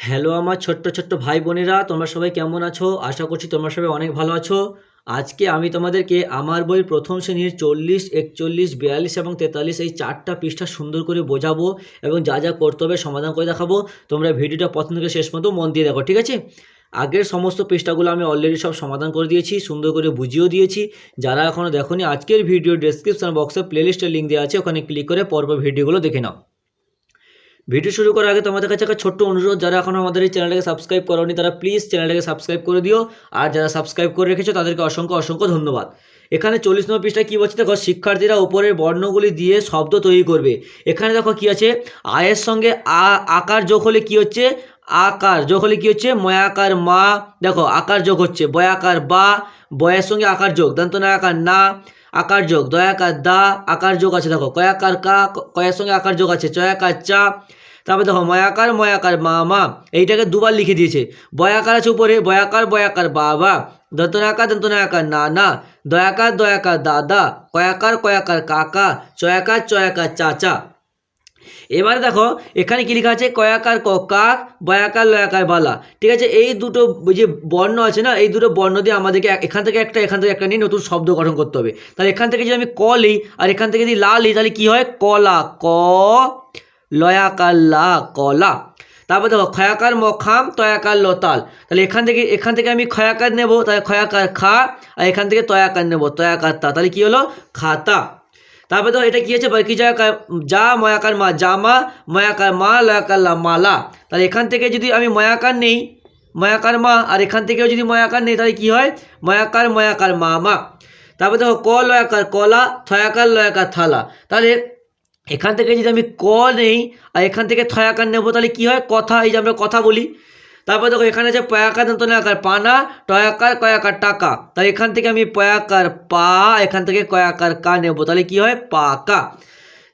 Hello আমার ছোট্ট ছোট্ট ভাই বোনেরা, তোমরা সবাই কেমন আছো? আশা করছি তোমরা সবাই অনেক ভালো আছো। আজকে আমি তোমাদেরকে আমার বই প্রথম শ্রেণির চল্লিশ, একচল্লিশ, বিয়াল্লিশ এবং তেতাল্লিশ এই চারটা পৃষ্ঠা সুন্দর করে বোঝাবো এবং যা যা করতে হবে সমাধান করে দেখাবো। তোমরা ভিডিওটা প্রথম থেকে শেষ পর্যন্ত মন দিয়ে দেখো, ঠিক আছে? আগের সমস্ত পৃষ্ঠাগুলো আমি অলরেডি সব সমাধান করে দিয়েছি, সুন্দর করে বুঝিয়েও দিয়েছি। যারা এখনও দেখোনি, আজকের ভিডিও ডেসক্রিপশন বক্সে প্লেলিস্টের লিঙ্ক দেওয়া আছে, ওখানে ক্লিক করে পরপর ভিডিওগুলো দেখে নাও। ভিডিও শুরু করার আগে তোমাদের কাছে একটা ছোট্ট অনুরোধ, যারা এখন আমাদের এই চ্যানেলটাকে সাবস্ক্রাইব করোনি, তারা প্লিজ চ্যানেলটাকে সাবস্ক্রাইব করে দিও। আর যারা সাবস্ক্রাইব করে রেখেছো, তাদেরকে অসংখ্য অসংখ্য ধন্যবাদ। এখানে চল্লিশ নম্বর পৃষ্ঠায় কী বলছে? দেখো, শিক্ষার্থীরা উপরের বর্ণগুলি দিয়ে শব্দ তৈরি করবে। এখানে দেখো কী আছে? আয়ের সঙ্গে আ, আকার যোগ হলে কী হচ্ছে? আকার যোগ হলে কী হচ্ছে? ময়াকার মা, দেখো, আকার যোগ হচ্ছে। বয়াকার বা, বয়ের সঙ্গে আকার যোগ। দন্ত আকার না আকার যোগ, দয়াকার দা, আকার যোগ আছে, দেখো, কয়াকার কা, কয়ার সঙ্গে আকার যোগ আছে, চয়াকার চা, তারপরে দেখো, ময়াকার ময়াকার মা মা এইটাকে দুবার লিখে দিয়েছে, বয়াকার আছে উপরে, বয়াকার বয়াকার বাবা দন্তনাকার দন্তনাকার না না দয়াকার দয়াকার দাদা, কয়াকার কয়াকার কাকা, চয়াকার চয়াকার চাচা। এবারে দেখো, এখানে কি লেখা আছে? কয়াকার কাক বয়াকার লয়াকার বালা। ঠিক আছে, এই দুটো যে বর্ণ আছে না, এই দুটো বর্ণ দিয়ে আমাদেরকে এখান থেকে একটা, এখান থেকে একটা নিয়ে নতুন শব্দ গঠন করতে হবে। তাহলে এখান থেকে যদি আমি ক লিই, আর এখান থেকে যদি লা লিই, তাহলে কি হয়? কলা ক, লয়াকার লা কলা তারপর দেখো, খয়াকার মখাম, তয়াকার লতাল। তাহলে এখান থেকে এখান থেকে আমি খয়াকার নেব, তাহলে খয়াকার খা, আর এখান থেকে তয়াকার নেব, তয়াকার তা। তাহলে কি হলো? খাতা। তারপরে দেখো এটা কি আছে বাকি জায়গায় যা মায়াকার মা জামা মায়াকার মা, লয়াকার মালা তাহলে এখান থেকে যদি আমি মায়াকার নেই, মায়াকার মা, আর এখান থেকেও যদি মায়াকার নেই, তাহলে কি হয়? মায়াকার মায়াকার মা মা। তারপরে দেখো ক লয়াকার কলা, থয়াকার লয়াকার থালা। তাহলে এখান থেকে যদি আমি ক নেই, আর এখান থেকে থয়াকার নেব, তাহলে কি হয়? কথা, এই যে আমরা কথা বলি তারপর দেখো এখানে আছে পয়াকার দন্তনাকার পানা, টয়াকার, কয়াকার, টাকা। তাহলে এখান থেকে আমি পয়াকার পা, এখান থেকে কয়াকার কা নেব। তাহলে কি হয়? পাকা।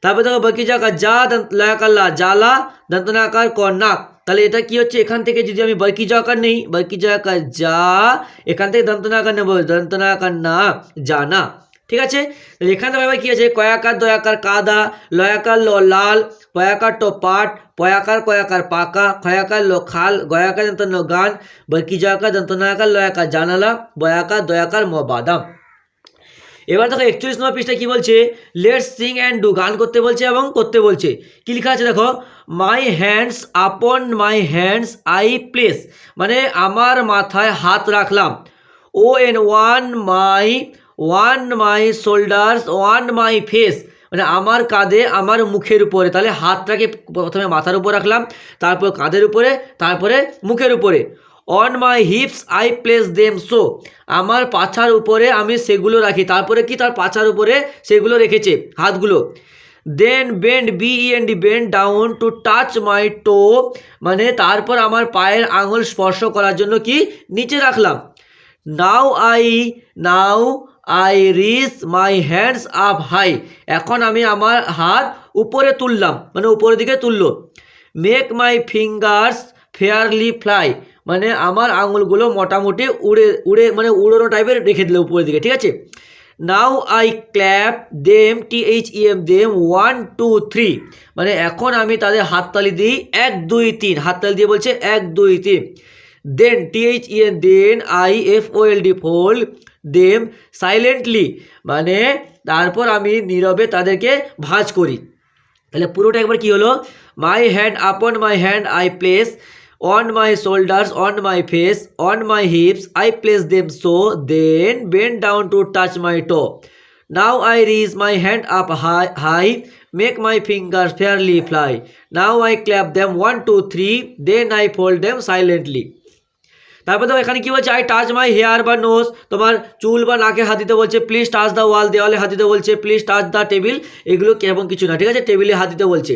তারপর দেখো বাকি জায়গা যা দন্ত- লয়াকার লা, জালা দন্তনাকার ক নাক তাহলে এটা কি হচ্ছে? এখান থেকে যদি আমি বাকি জায়গার নেই, বাকি জায়গার যা, এখান থেকে দন্তনাকার নেব। দন্তনাকার না, জানা। ঠিক আছে? তাহলে এখানে দেখো এবার কি আছে? কয়াকার, দয়াকার, কাদা, লয়াকার ল, লাল, পয়াকার টো পাট পয়াকার কয়াকার পাকা, খয়াকার লো খাল, গয়াকার দন্তন গান বাকি জায়গার দন্তনাকার লয়াকার জানালা, বয়াকার দয়াকার ম বাদাম। এবার দেখো একচল্লিশ নম্বর পৃষ্ঠায় কী বলছে? লেটস সিং অ্যান্ড ডু গান করতে বলছে এবং করতে বলছে। কী লেখা আছে দেখো? মাই হ্যান্ডস আপন মাই হ্যান্ডস আই প্লেস মানে আমার মাথায় হাত রাখলাম। O N on my on my shoulders on my face মানে আমার কাঁধে, আমার মুখের উপরে। তাহলে হাতটাকে প্রথমে মাথার উপর রাখলাম, তারপর কাঁধের উপরে, তারপরে মুখের উপরে। On my hips I place them so আমার পাছার উপরে আমি সেগুলো রাখি। তারপরে কি? তার পাছার উপরে সেগুলো রেখেছে, হাতগুলো। Then bend B D bend down to touch my toe মানে তারপর আমার পায়ের আঙুল স্পর্শ করার জন্য কি? নিচে রাখলাম। Now I now I raise my hands up high এখন আমি আমার হাত উপরে তুললাম মানে উপরের দিকে তুললো। Make my fingers fairly fly মানে আমার আঙুলগুলো মোটামুটি উড়ে উড়ে মানে উড়োনো টাইপের রেখে দিলে উপরের দিকে, ঠিক আছে? Now I clap them T H E M them one two three মানে এখন আমি তাদের হাততালি দিই, এক, দুই, তিন। হাততালি দিয়ে বলছে, এক, দুই, তিন। Then T H E then I F O L D fold them silently মানে তারপর আমি নীরবে তাদেরকে ভাঁজ করি। তাহলে পুরোটা একবার কি হলো? My hand upon my hand I place on my shoulders on my face on my hips I place them so then bend down to touch my toe now I raise my hand up high high make my finger fairly fly now I clap them one two three then I fold them silently তারপর দেখো এখানে কি বলছে? I touch my hair বা nose তোমার চুল বা নাকে হাত দিতে বলছে প্লিজ টাচ দ্য ওয়াল দেওয়ালে হাত দিতে বলছে প্লিজ টাচ দ্য টেবিল এগুলো কেমন কিছু না, ঠিক আছে? টেবিলে হাত দিতে বলছে।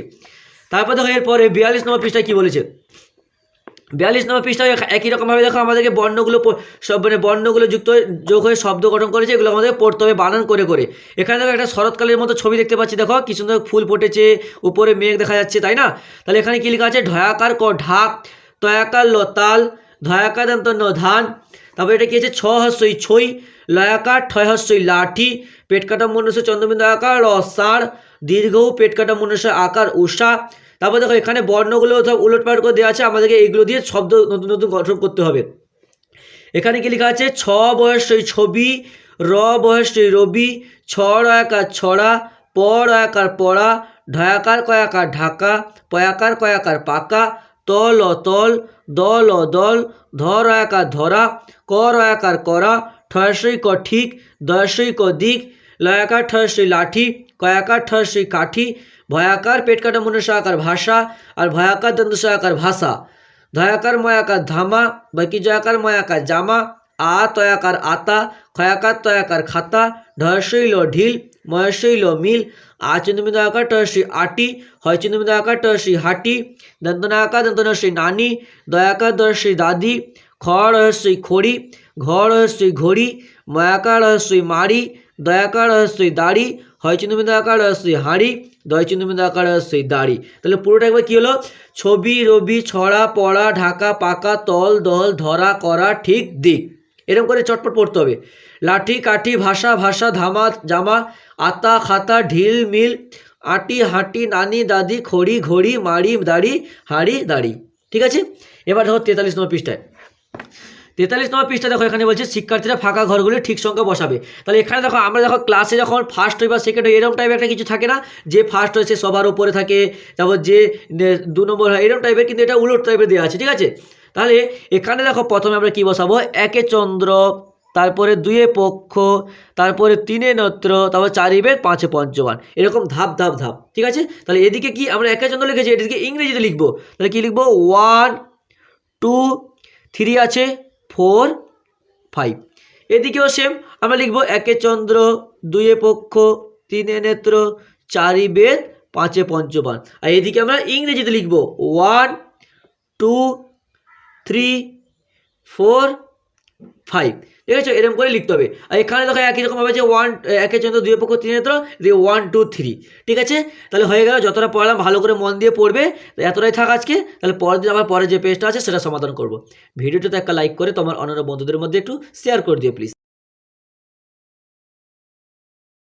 তারপর দেখো এরপরে বিয়াল্লিশ নম্বর পৃষ্ঠায় কী বলেছে? বিয়াল্লিশ নম্বর পৃষ্ঠায় একই রকমভাবে দেখো আমাদেরকে বর্ণগুলো সব মানে বর্ণগুলো যুক্ত যোগ হয়ে শব্দ গঠন করেছে, এগুলো আমাদের পড়তে হবে বানান করে করে। এখানে দেখো একটা শরৎকালের মতো ছবি দেখতে পাচ্ছি, দেখো কি সুন্দর ফুল ফুটেছে, উপরে মেঘ দেখা যাচ্ছে, তাই না? তাহলে এখানে কি লেখা আছে? ঢয়াকার ক, ঢাক, তয়াকার লতাল ধয়াকার দন্ত ন ধান। তারপর এটা কি আছে? ছ হস্যই ছই, লয়াকার ঠয় হস্যই লাঠি পেট কাটা মনুষ্য চন্দ্রবিন্দু আকার রসার দীর্ঘ পেট কাটা মনুষ্য আকার উষা তারপর দেখো, এখানে বর্ণগুলো সব উলটপাট করে দেওয়া আছে, আমাদেরকে এইগুলো দিয়ে শব্দ নতুন নতুন গঠন করতে হবে। এখানে কি লেখা আছে? ছ বয়সই ছবি, র বয়সই রবি, ছ রয়াকার ছড়া, প রয়াকার পড়া, ঢয়াকার কয়াকার ঢাকা, পয়াকার কয়াকার পাকা তল ও তল, দল ও দল ধ রয়াকার ধরা ক রয়াকার করা ঠয়সই ক ঠিক দয়সই ক দিক, লয়াকার ঠয়সই লাঠি, কয়াকার ঠয়সই কাঠি, ভয়াকার পেট কাটা মনুষ্য আকার ভাষা, আর ভয়াকার দন্ত আকার ভাষা। ধয়াকার ময়াকার ধামা, বাকি জয়াকার ময়াকার জামা, আ তয়াকার আতা ক্ষয়াকার তয়াকার খাতা ঢয়সইল ঢিল ময়সইল মিল। আ চন্দ্রবিন্দু আকার টয়সী আটি। হয় চন্দ্রবিন্দু আকার টয়সী হাটি। দন্তনাকার দন্তনসী নানি। দয়াকার দর্শী দাদি। খ রহস্যই খড়ি। ঘ রহস্যই ঘড়ি। ময়াকার রহস্যই মারি দয়াকার রহস্যই দাড়ি। হয় চন্দ্রবিন্দু আকার রহস্যই হাঁড়ি। দয় চন্দ্রবিন্দু আকার রহস্যই দাড়ি। তাহলে পুরোটা একবার কী হলো? ছবি, রবি, ছড়া, পড়া, ঢাকা, পাকা, তল, দল, ধরা, করা, ঠিক দিক। এরকম করে চটপট পড়তে হবে। লাঠি, কাঠি, ভাষা ভাষা, ধামা, জামা, আতা, খাতা, ঢিল, মিল, আটি, হাঁটি, নানি, দাদি, খড়ি, ঘড়ি মারি দাড়ি, হাঁড়ি, দাড়ি। ঠিক আছে? এবার দেখো তেতাল্লিশ নম্বর পৃষ্ঠায়। তেতাল্লিশ নম্বর পৃষ্ঠা দেখো, এখানে বলছে, শিক্ষার্থীরা ফাঁকা ঘরগুলি ঠিক সংখ্যা বসাবে। তাহলে এখানে দেখো, আমরা দেখো ক্লাসে যখন ফার্স্ট হই বা সেকেন্ড হই, এরকম টাইপের একটা কিছু থাকে না, যে ফার্স্ট হয়েছে সবার উপরে থাকে, তারপর যে, দু নম্বর হয়, এরকম টাইপের কিন্তু এটা উলট টাইপের দেওয়া আছে, ঠিক আছে? তাহলে এখানে দেখো প্রথমে আমরা কি বসাবো? একে চন্দ্র, তারপরে দুয়ে পক্ষ, তারপরে তিনে নত্র, তারপর চারি বেদ পাঁচে পঞ্চবান এরকম ধাপ ধাপ ধাপ, ঠিক আছে? তাহলে এদিকে কি আমরা একে চন্দ্র লিখেছি, এদিকে ইংরেজিতে লিখব। তাহলে কি লিখব? ওয়ান, টু, থ্রি আছে, ফোর, ফাইভ। এদিকেও সেম, আমরা লিখব একে চন্দ্র দুয়ে পক্ষ, তিনে নেত্র, চারি বেদ পাঁচে পঞ্চবান আর এদিকে আমরা ইংরেজিতে লিখব। One, two three four five ঠিক আছে এরকম করে লিখতে হবে। আর এখানে দেখো একই রকমভাবে যে ওয়ান একে চন্দ্র দুই পক্ষ তিন নেত্র দিয়ে ওয়ান টু থ্রি ঠিক আছে? তাহলে হয়ে গেল, যতটা পড়লাম, ভালো করে মন দিয়ে পড়বে। এতটাই থাক আজকে। তাহলে পরের দিন আবার পরে যে পেজটা আছে, সেটা সমাধান করব। ভিডিওটাতে একটা লাইক করে তোমার অন্যান্য বন্ধুদের মধ্যে একটু শেয়ার করে দিও প্লিজ